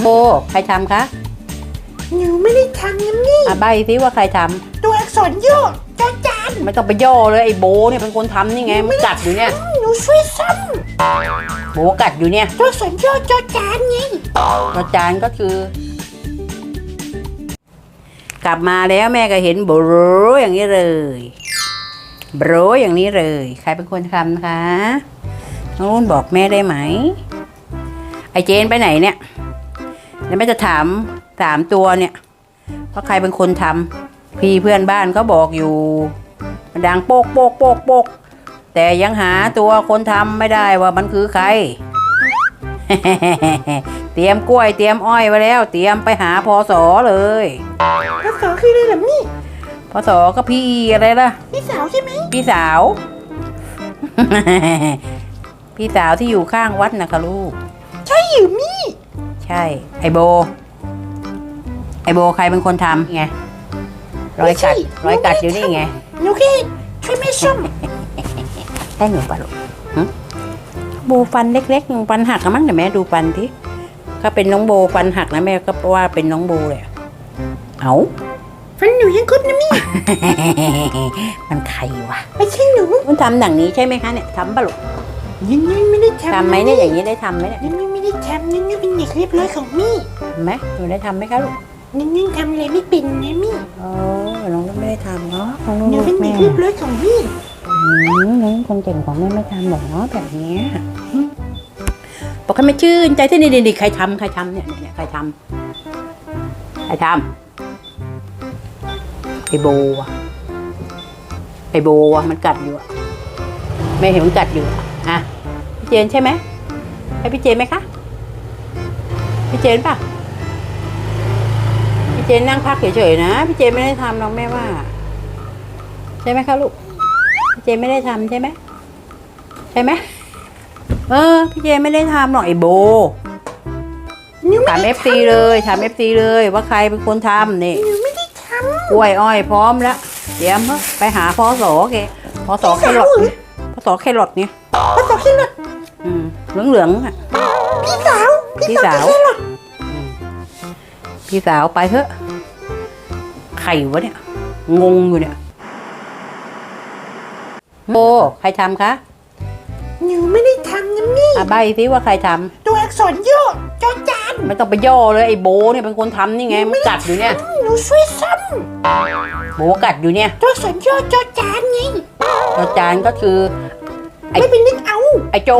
โบใครทำคะหนูไม่ได้ทำนะนี่อะใบสิว่าใครทำตัวอักษรย่อจอจานไม่ต้องไปย่อเลยไอ้โบเนี่ยเป็นคนทำนี่ไงมันกัดอยู่เนี่ย หนูช่วยซ้โบกัดอยู่เนี่ยำตัวอักษรย่อจอจานไงอาจารย์ก็คือ กลับมาแล้วแม่ก็เห็นโบรอย่างนี้เลยโบรอย่างนี้เลย ใครเป็นคนทำนะคะน้องรุ่นบอกแม่ได้ไหม ไอเจนไปไหนเนี่ย แล้วแม่จะถามสามตัวเนี่ยว่าใครเป็นคนทำพี่เพื่อนบ้านก็บอกอยู่มันดังโป๊กโป๊กโป๊กโป๊กแต่ยังหาตัวคนทำไม่ได้ว่ามันคือใคร เตรียมกล้วยเตรียมอ้อยไว้แล้ว เตรียมไปหาพอสอเลยภาษาคืออะไรล่ะมี่พอสอก็พี่อะไรล่ะ พี่สาวใช่ไหมพี่สาว พี่สาวที่อยู่ข้างวัดนะคะลูก ใช่หรือมี่ ใช่ ไอโบ ไอโบใครเป็นคนทำไงรอยกัดรอยกัดอยู่นี่ไงหนูแค่ช่วยแม่ซ่อมได้หนูปะลูกหึโบฟันเล็กๆหนูฟันหักอะมั้งเดี๋ยวแม่ดูฟันทีถ้าเป็นน้องโบฟันหักนะแม่ก็ว่าเป็นน้องโบเลยอะเอาฟันหนูยังครบนะมี่มันใครวะไม่ใช่หนูมันทำอย่างนี้ใช่ไหมคะเนี่ยทำปะลูก ยังยังไม่ได้ทำทำไหมเนี่ยอย่างนี้ได้ทำไหมเนี่ยยังยังไม่ได้ทำยังยังเป็นเด็กเรียบร้อยของมี่ทำไหมหนูได้ทำไหมคะลูกยังยังทำอะไรไม่เป็นนะมี่อ๋อน้องก็ไม่ได้ทำเนาะน้องหนูลูเป็นกเด็แม่กเรียบร้อยของมี่อืมน้องคนเก่งของแม่ไม่ทำหรอกเนาะแบบเนี้ยบอกให้ไม่ชื่นใจที่นี่นี่ใครทำใครทำเนี่ยเนี่ยใครทำใครทำไอโบอะไอโบอะมันกัดอยู่อะแม่เห็นมันกัดอยู่อะ อะพี่เจนใช่ไหมให้พี่เจนไหมคะพี่เจนป่ะพี่เจนนั่งพักเฉยๆนะพี่เจนไม่ได้ทำน้องแม่ว่า ใช่ไหมคะลูกพี่เจไม่ได้ทำใช่ไหมใช่ไหมเออ พี่เจไม่ได้ทำหรอกไอ้โบหนูไม่ถามได้เอฟซีเลยถามเอฟซีเลยว่าใครเป็นคนทำนี่หนูไม่ได้ทกล้วยอ้อยพร้อมแล้วเดี๋ยวเถอะไปหาพอสอแกพอสอแครอทนี่พอสอแครอทเนี่ย เหลืองเหลืองๆอะพี่สาวพี่สาวขี้หลอดพี่สาวไปเถอะใครวะเนี่ย งงอยู่เนี่ยโบใครทำคะหนูไม่ได้ทำนะมี่อะใบสิว่าใครทำตัวอักษรย่อจอจานไม่ต้องไปย่อเลยไอ้โบเนี่ยเป็นคนทำนี่ไงมันกัดอยู่เนี่ยหนูช่วยซ้โบกัดอยู่เนี่ยำตัวอักษรย่อจอจานไงอาจารย์ก็คือ ไอ้ไม่เป็นนึกเอาไอ้โจ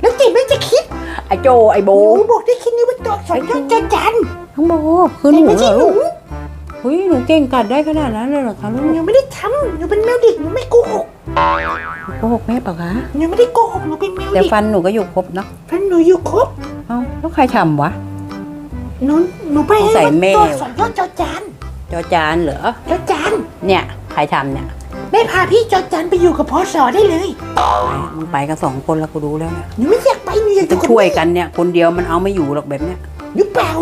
แล้วเจ๊ไม่จะคิดไอ้โจไอ้โบหนูบอกได้คิดนี่ว่าตัวอักษรย่อจอจานทั้งโบคือหแต่นูไม่เหรใช่อหลูนูกเฮ้ยหนูเก่งกัดได้ขนาดนั้นเลยเหรอคะลูกหนูไม่ได้ทำหนูเป็นแมวเด็กหนูไม่โกหกโกหกแม่เปล่าคะหนูไม่ได้โกหกหนูเป็นแมวแต่เด็กฟันหนูก็อยู่ครบเนาะเพราะหนูอยู่ครบเอ้าแล้วใครทำวะ หนูหนูไปให้ใส่ว่าแมว ตัวอักษรย่อจอจานจอจานเหรอจอจานเนี่ยใครทำเนี่ย แม่พาพี่จอจานไปอยู่กับพ่อสอได้เลยมึงไปกันสองคนแล้วกูรู้แล้วเนี่ยหนูไม่อยากไปหนูอยากต้องช่วยกันเนี่ย คนเดียวมันเอาไม่อยู่หรอกแบบเนี้ยหรือเปล่า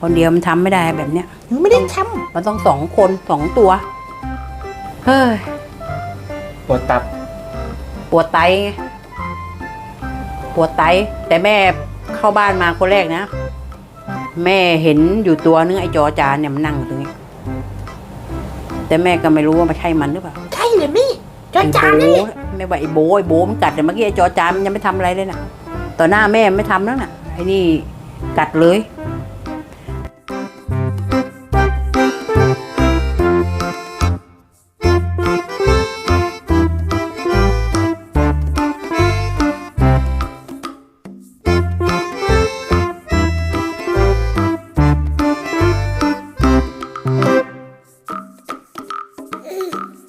คนเดียวมันทำไม่ได้แบบเนี้ยหนูไม่ได้ทมันต้องสองคนสองตัวเฮ้ยปวดตับปวดไตไงปวดไต แต่แม่เข้าบ้านมาคนแรกนะ แม่เห็นอยู่ตัวนึงไอ้จอจานเนี่ยมันนั่งอยู่ตรงนี้ แต่แม่ก็ไม่รู้ว่ามันใช่มันหรือเปล่าำใช่เลยมี่จอจานนั่นแหละไอ้โบไม่ว่าไอ้โบไอ้โบมันกัดแต่เมื่อกี้ไอ้จอจานมันยังไม่ทำอะไรเลยน่ะ ต่อหน้าแม่มันไม่ทำแล้วน่ะไอ้นี่กัดเลย